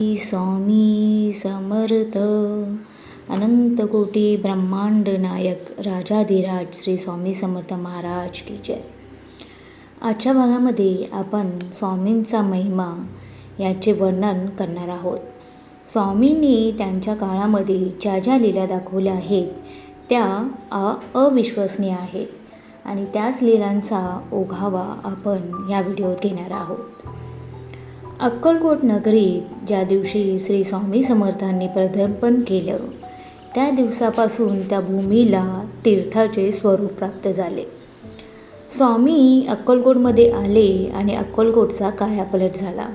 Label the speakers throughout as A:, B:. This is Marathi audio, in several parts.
A: श्री स्वामी समर्थ. अनंत कोटी ब्रह्मांड नायक राजाधिराज श्री स्वामी समर्थ महाराज की जय. आजच्या भागामध्ये आपण स्वामींचा महिमा याचे वर्णन करणार आहोत. स्वामींनी त्यांच्या काळामध्ये ज्या ज्या लीला दाखवल्या आहेत त्या अविश्वसनीय आहेत. आणि त्याच लीलांचा ओघावा आपण या व्हिडिओत घेणार आहोत. अक्कलकोट नगरीत ज्या दिवशी श्री स्वामी समर्थांनी प्रदर्पण केलं त्या दिवसापासून त्या भूमीला तीर्थाचे स्वरूप प्राप्त झाले. स्वामी अक्कलकोटमध्ये आले आणि अक्कलकोटचा कायापलट झाला.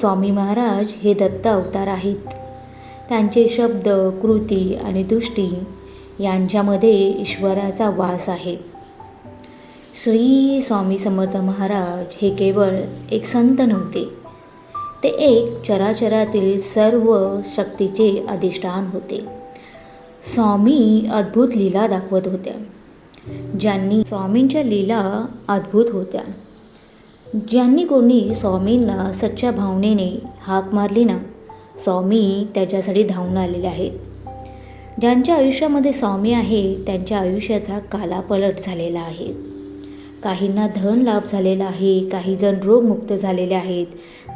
A: स्वामी महाराज हे दत्त अवतार आहेत. त्यांचे शब्द कृती आणि दृष्टी यांच्यामध्ये ईश्वराचा वास आहे. श्री स्वामी समर्थ महाराज हे केवळ एक संत नव्हते ते एक चराचरातील सर्व शक्तीचे अधिष्ठान होते. स्वामी अद्भुत लीला दाखवत होत्या. ज्यांनी स्वामींच्या लीला अद्भुत होत्या. ज्यांनी कोणी स्वामींना सच्च्या भावनेने हाक मारली ना स्वामी त्याच्यासाठी धावून आलेले आहेत. ज्यांच्या आयुष्यामध्ये स्वामी आहे त्यांच्या आयुष्याचा कालापलट झालेला आहे. काहींना धन लाभ झालेला आहे काही जण रोगमुक्त झालेले आहेत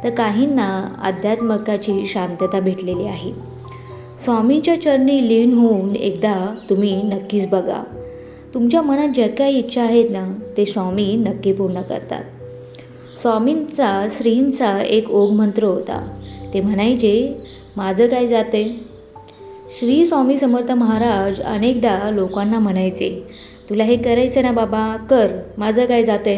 A: तर काहींना अध्यात्मकाची शांतता भेटलेली आहे. स्वामींच्या चरणी लीन होऊन एकदा तुम्ही नक्कीच बघा. तुमच्या मनात ज्या काही इच्छा आहेत ना ते स्वामी नक्की पूर्ण करतात. स्वामींचा श्रींचा एक ओघ मंत्र होता. ते म्हणायचे माझं काय जाते श्री स्वामी समर्थ महाराज अनेकदा लोकांना म्हणायचे तुला हे करायचं ना बाबा कर. माझं काय जाते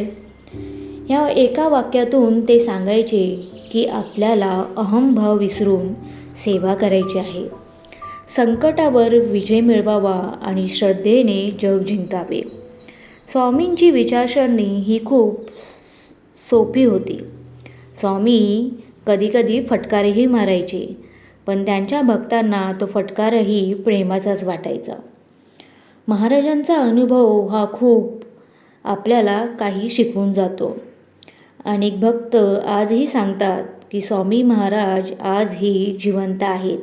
A: ह्या एका वाक्यातून ते सांगायचे की आपल्याला अहमभाव विसरून सेवा करायची आहे. संकटावर विजय मिळवावा आणि श्रद्धेने जग जिंकावे. स्वामींची विचारसरणी ही खूप सोपी होती. स्वामी कधीकधी फटकारेही मारायचे पण त्यांच्या भक्तांना तो फटकारही प्रेमाचाच वाटायचा. महाराजांचा अनुभव हा खूप आपल्याला काही शिकवून जातो. अनेक भक्त आजही सांगतात की स्वामी महाराज आजही जिवंत आहेत.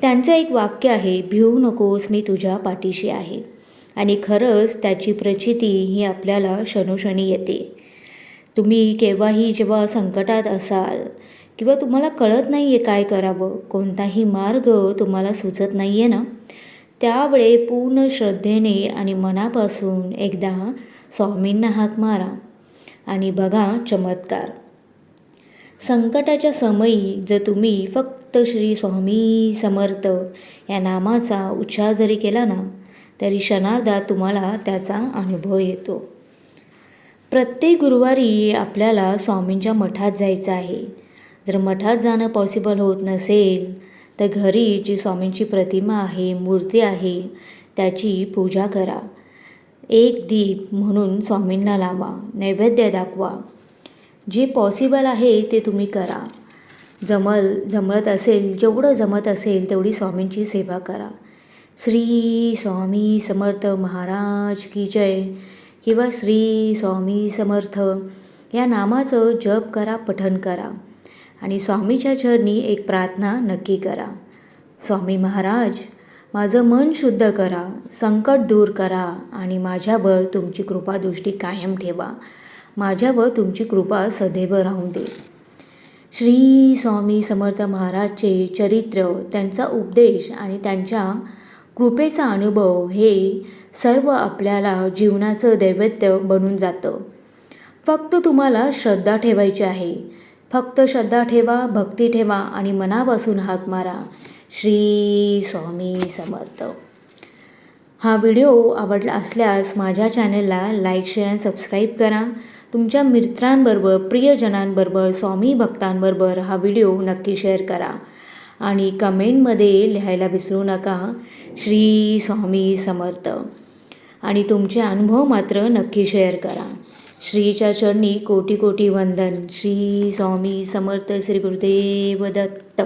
A: त्यांचं एक वाक्य आहे भिवू नकोस मी तुझ्या पाठीशी आहे. आणि खरंच त्याची प्रचिती ही आपल्याला क्षणोक्षणी येते. तुम्ही केव्हाही जेव्हा संकटात असाल किंवा तुम्हाला कळत नाही आहे काय करावं कोणताही मार्ग तुम्हाला सुचत नाही आहे ना त्यावेळे पूर्ण श्रद्धेने आणि मनापासून एकदा स्वामींना हाक मारा. आणि बघा चमत्कार. संकटाच्या समयी जर तुम्ही फक्त श्री स्वामी समर्थ या नामाचा उच्चार जरी केला ना तरी क्षणार्धात तुम्हाला त्याचा अनुभव येतो. प्रत्येक गुरुवारी आपल्याला स्वामींच्या मठात जायचं आहे. जर मठात जाणं पॉसिबल होत नसेल तर घरी जी स्वामींची प्रतिमा आहे मूर्ती आहे त्याची पूजा करा. एक दीप म्हणून स्वामींना लावा नैवेद्य दाखवा. जे पॉसिबल आहे ते तुम्ही करा. जमल जमत असेल जेवढं जमत असेल तेवढी स्वामींची सेवा करा. श्री स्वामी समर्थ महाराज की जय. किंवा श्री स्वामी समर्थ या नामाचं जप करा पठण करा. आणि स्वामीच्या चरणी एक प्रार्थना नक्की करा. स्वामी महाराज माझं मन शुद्ध करा संकट दूर करा आणि माझ्यावर तुमची कृपादृष्टी कायम ठेवा. माझ्यावर तुमची कृपा सदैव राहून दे. श्री स्वामी समर्थ महाराजचे चरित्र त्यांचा उपदेश आणि त्यांच्या कृपेचा अनुभव हे सर्व आपल्याला जीवनाचं दैवत्य बनून जातं. फक्त तुम्हाला श्रद्धा ठेवायची आहे. फक्त श्रद्धा ठेवा भक्ती ठेवा आणि मनापासून हाक मारा. श्री स्वामी समर्थ. हा व्हिडिओ आवडला असल्यास माझ्या चॅनलला लाईक शेअर आणि सबस्क्राईब करा. तुमच्या मित्रांबरोबर प्रियजनांबरोबर स्वामी भक्तांबरोबर हा व्हिडिओ नक्की शेअर करा. आणि कमेंटमध्ये लिहायला विसरू नका श्री स्वामी समर्थ. आणि तुमचे अनुभव मात्र नक्की शेअर करा. श्रीच्या चरणी कोटी कोटी वंदन. श्री स्वामी समर्थ श्री गुरुदेव दत्त.